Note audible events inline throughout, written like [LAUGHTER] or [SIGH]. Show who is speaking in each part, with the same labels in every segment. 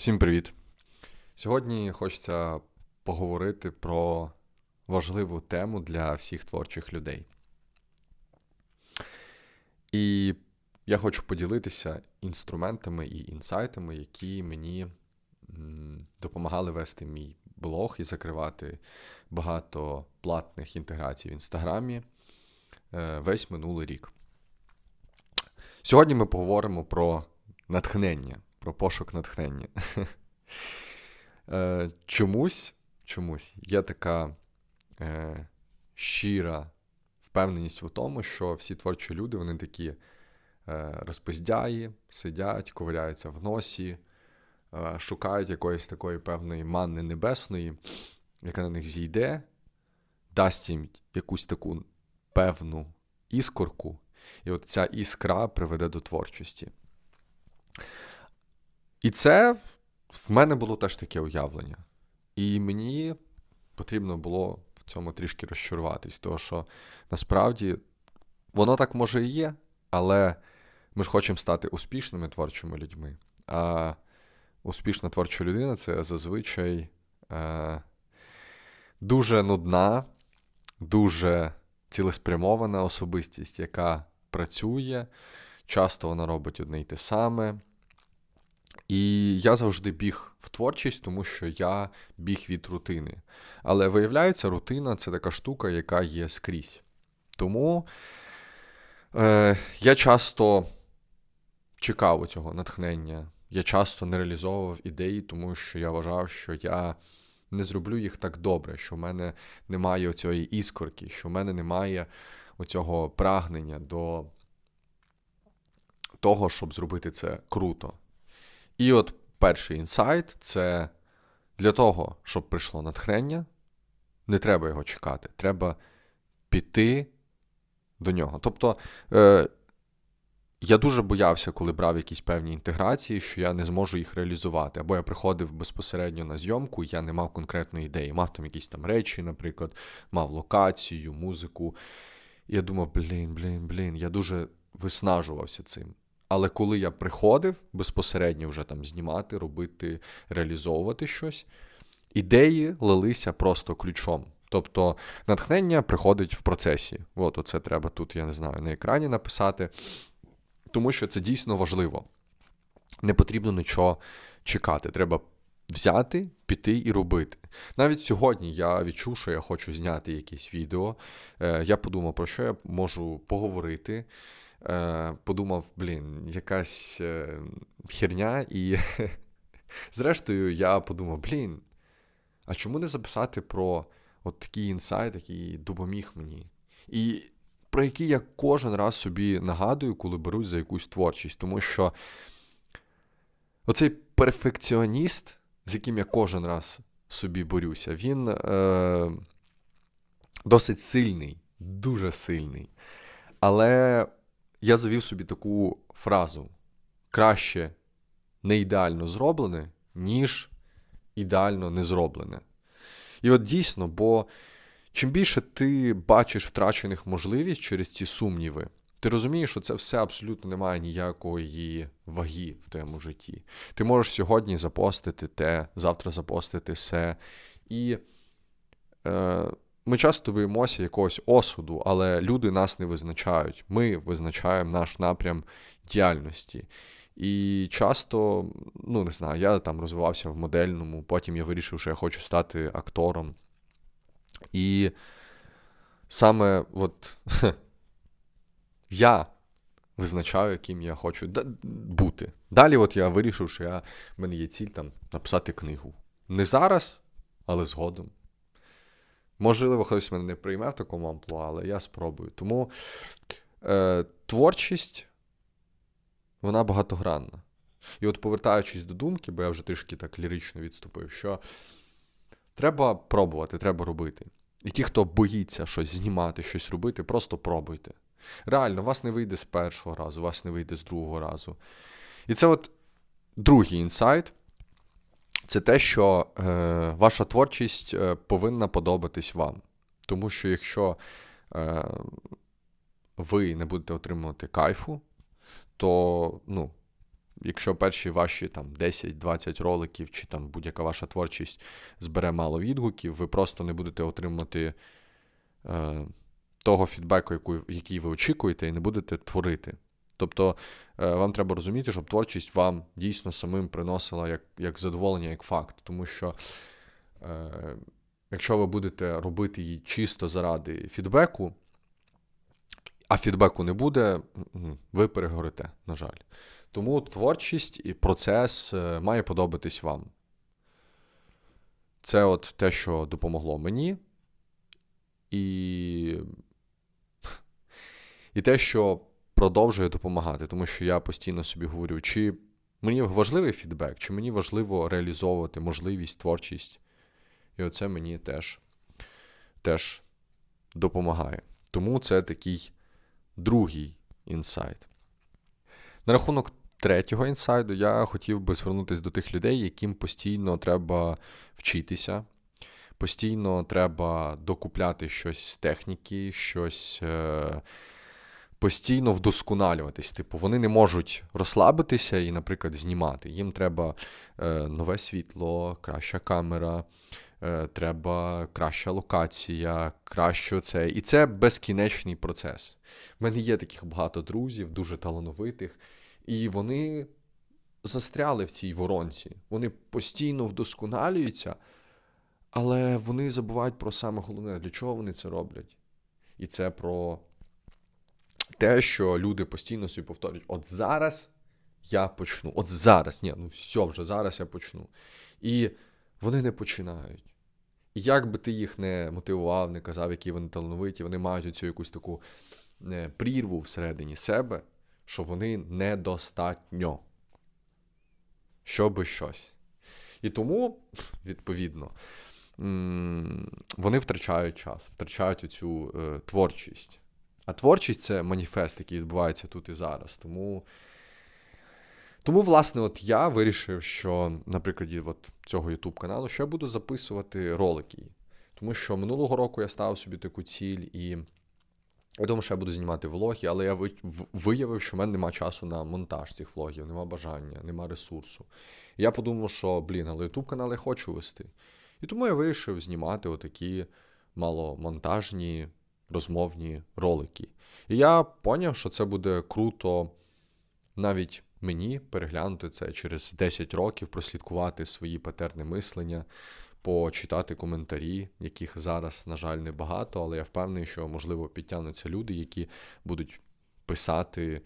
Speaker 1: Всім привіт! Сьогодні хочеться поговорити про важливу тему для всіх творчих людей. І я хочу поділитися інструментами і інсайтами, які мені допомагали вести мій блог і закривати багато платних інтеграцій в інстаграмі е, весь минулий рік. Сьогодні ми поговоримо про натхнення, про пошук натхнення. [LAUGHS] Е, Чомусь, чомусь є така е, щира впевненість в тому, що всі творчі люди, вони такі е, розпиздяї, сидять, ковиряються в носі, е, шукають якоїсь такої певної манни небесної, яка на них зійде, дасть їм якусь таку певну іскорку, і от ця іскра приведе до творчості. І це в мене було теж таке уявлення. І мені потрібно було в цьому трішки розчаруватись, тому що насправді воно так може і є, але ми ж хочемо стати успішними творчими людьми. А успішна творча людина це зазвичай е, дуже нудна, дуже цілеспрямована особистість, яка працює, часто вона робить одне й те саме. І я завжди біг в творчість, тому що я біг від рутини. Але виявляється, рутина це така штука, яка є скрізь. Тому е, я часто чекав цього натхнення. Я часто не реалізовував ідеї, тому що я вважав, що я не зроблю їх так добре, що в мене немає оцієї іскорки, що в мене немає оцього прагнення до того, щоб зробити це круто. І от перший інсайт це для того, щоб прийшло натхнення, не треба його чекати, треба піти до нього. Тобто е, я дуже боявся, коли брав якісь певні інтеграції, що я не зможу їх реалізувати. Або я приходив безпосередньо на зйомку, я не мав конкретної ідеї. Мав там якісь там речі, наприклад, мав локацію, музику. І я думав, блін, блін, блін, я дуже виснажувався цим. Але коли я приходив безпосередньо вже там знімати, робити, реалізовувати щось, ідеї лилися просто ключом. Тобто натхнення приходить в процесі. От оце треба тут, я не знаю, на екрані написати, тому що це дійсно важливо. Не потрібно нічого чекати. Треба взяти, піти і робити. Навіть сьогодні я відчув, що я хочу зняти якесь відео. Е, Я подумав, про що я можу поговорити подумав, блін, якась е, херня, і [LAUGHS] зрештою я подумав, блін, а чому не записати про от такий інсайт, який допоміг мені? І про який я кожен раз собі нагадую, коли берусь за якусь творчість. Тому що оцей перфекціоніст, з яким я кожен раз собі борюся, він е, досить сильний, дуже сильний. Але я завів собі таку фразу: краще не ідеально зроблене, ніж ідеально не зроблене. І от дійсно, бо чим більше ти бачиш втрачених можливість через ці сумніви, ти розумієш, що це все абсолютно не має ніякої ваги в твоєму житті. Ти можеш сьогодні запостити те, завтра запостити все. І е, ми часто боїмося якогось осуду, але люди нас не визначають. Ми визначаємо наш напрям діяльності. І часто, ну не знаю, я там розвивався в модельному, потім я вирішив, що я хочу стати актором. І саме от [LAUGHS] я визначаю, яким я хочу бути. Далі, от я вирішив, що я, в мене є ціль там написати книгу. Не зараз, але згодом. Можливо, хтось мене не прийме в такому амплуа, але я спробую. Тому е, творчість, вона багатогранна. І от повертаючись до думки, бо я вже трішки так лірично відступив, що треба пробувати, треба робити. І ті, хто боїться щось знімати, щось робити, просто пробуйте. Реально, вас не вийде з першого разу, вас не вийде з другого разу. І це от другий інсайт це те, що е, ваша творчість е, повинна подобатись вам. Тому що якщо е, ви не будете отримувати кайфу, то ну, якщо перші ваші там 10-20 роликів, чи там будь-яка ваша творчість збере мало відгуків, ви просто не будете отримати е, того фідбеку, який ви очікуєте, і не будете творити. Тобто е, вам треба розуміти, щоб творчість вам дійсно самим приносила як як задоволення, як факт. Тому що е, якщо ви будете робити її чисто заради фідбеку, а фідбеку не буде, ви перегорите, на жаль. Тому творчість і процес е, має подобатись вам. Це от те, що допомогло мені. І і те, що продовжує допомагати, тому що я постійно собі говорю, чи мені важливий фідбек, чи мені важливо реалізовувати можливість, творчість. І оце мені теж, теж допомагає. Тому це такий другий інсайт. На рахунок третього інсайду я хотів би звернутися до тих людей, яким постійно треба вчитися, постійно треба докупляти щось з техніки, щось. Е- Постійно вдосконалюватись. Типу, вони не можуть розслабитися і, наприклад, знімати. Їм треба е, нове світло, краща камера, е, треба краща локація, краще це. І це безкінечний процес. У мене є таких багато друзів, дуже талановитих, і вони застряли в цій воронці. Вони постійно вдосконалюються, але вони забувають про саме головне, для чого вони це роблять. І це про те, що люди постійно собі повторюють: от зараз я почну, от зараз, ні, ну все, вже зараз я почну. І вони не починають. І як би ти їх не мотивував, не казав, які вони талановиті, вони мають оцю якусь таку е, прірву всередині себе, що вони недостатньо. Щоби щось. І тому, відповідно, вони втрачають час, втрачають оцю е, творчість. А творчість це маніфест, який відбувається тут і зараз. Тому, тому власне, от я вирішив, що, на прикладі от цього YouTube каналу, що я буду записувати ролики. Тому що минулого року я ставив собі таку ціль, і я думаю, що я буду знімати влоги, але я виявив, що в мене немає часу на монтаж цих влогів, нема бажання, нема ресурсу. І я подумав, що, блін, але YouTube канал я хочу вести. І тому я вирішив знімати отакі маломонтажні розмовні ролики. І я поняв, що це буде круто навіть мені переглянути це через 10 років, прослідкувати свої патерни мислення, почитати коментарі, яких зараз, на жаль, небагато, але я впевнений, що, можливо, підтягнуться люди, які будуть писати.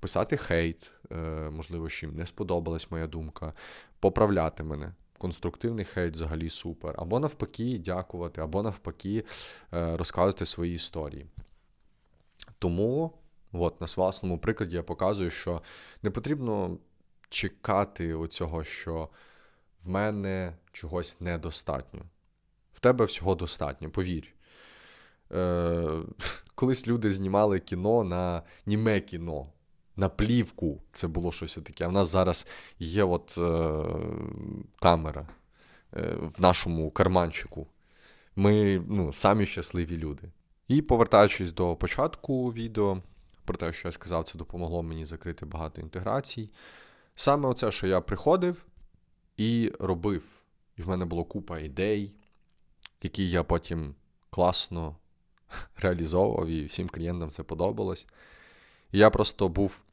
Speaker 1: Писати хейт, е, можливо, що їм не сподобалась моя думка, поправляти мене конструктивний хейт взагалі супер. Або навпаки, дякувати, або навпаки, е, розказувати свої історії. Тому, от, на власному прикладі я показую, що не потрібно чекати оцього, що в мене чогось недостатньо. В тебе всього достатньо, повір. Е, [LAUGHS] Колись люди знімали кіно на німе кіно на плівку це було щось таке. А в нас зараз є от е, камера е, в нашому карманчику. Ми ну, самі щасливі люди. І повертаючись до початку відео, про те, що я сказав, це допомогло мені закрити багато інтеграцій. Саме оце, що я приходив і робив. І в мене було купа ідей, які я потім класно [LAUGHS] реалізовував, і всім клієнтам це подобалось. Я просто був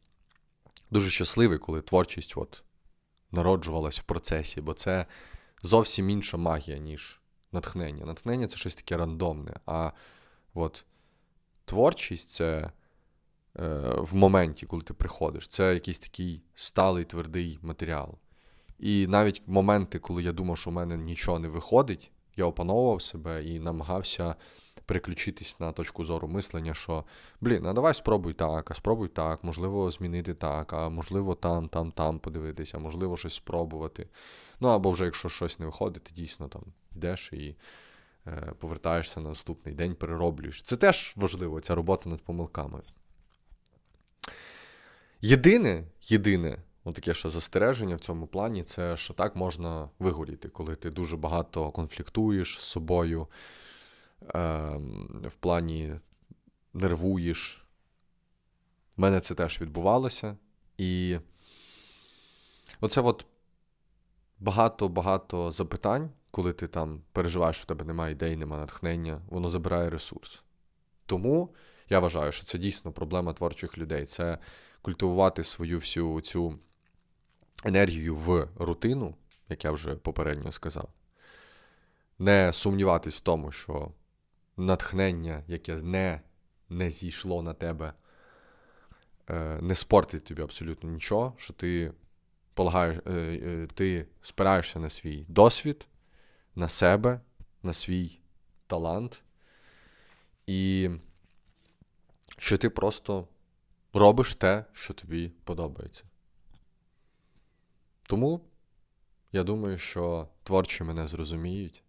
Speaker 1: дуже щасливий, коли творчість от народжувалась в процесі, бо це зовсім інша магія, ніж натхнення. Натхнення це щось таке рандомне. А от творчість це е, в моменті, коли ти приходиш, це якийсь такий сталий твердий матеріал. І навіть моменти, коли я думав, що в мене нічого не виходить, я опановував себе і намагався переключитись на точку зору мислення, що блін, а давай спробуй так, а спробуй так, можливо, змінити так, а можливо, там, там, там подивитися, можливо, щось спробувати. Ну або вже якщо щось не виходить, ти дійсно там йдеш і е, повертаєшся на наступний день, перероблюєш. Це теж важливо, ця робота над помилками. Єдине, єдине, отаке ще застереження в цьому плані, це що так можна вигоріти, коли ти дуже багато конфліктуєш з собою. Ем, в плані нервуєш. У мене це теж відбувалося. І Оце от багато-багато запитань, коли ти там переживаєш, що в тебе немає ідей, немає натхнення, воно забирає ресурс. Тому я вважаю, що це дійсно проблема творчих людей. Це культивувати свою всю цю енергію в рутину, як я вже попередньо сказав. Не сумніватись в тому, що натхнення, яке не, не зійшло на тебе, е, не спортить тобі абсолютно нічого, що ти полагаєш, е, е, ти спираєшся на свій досвід, на себе, на свій талант, і що ти просто робиш те, що тобі подобається. Тому я думаю, що творчі мене зрозуміють,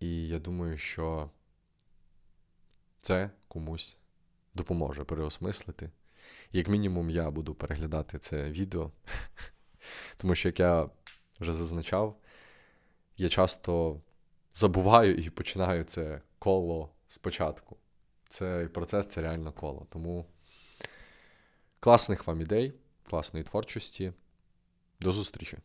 Speaker 1: і я думаю, що це комусь допоможе переосмислити. Як мінімум, я буду переглядати це відео, [LAUGHS] тому що, як я вже зазначав, я часто забуваю і починаю це коло спочатку. Цей процес це реально коло. Тому класних вам ідей, класної творчості. До зустрічі!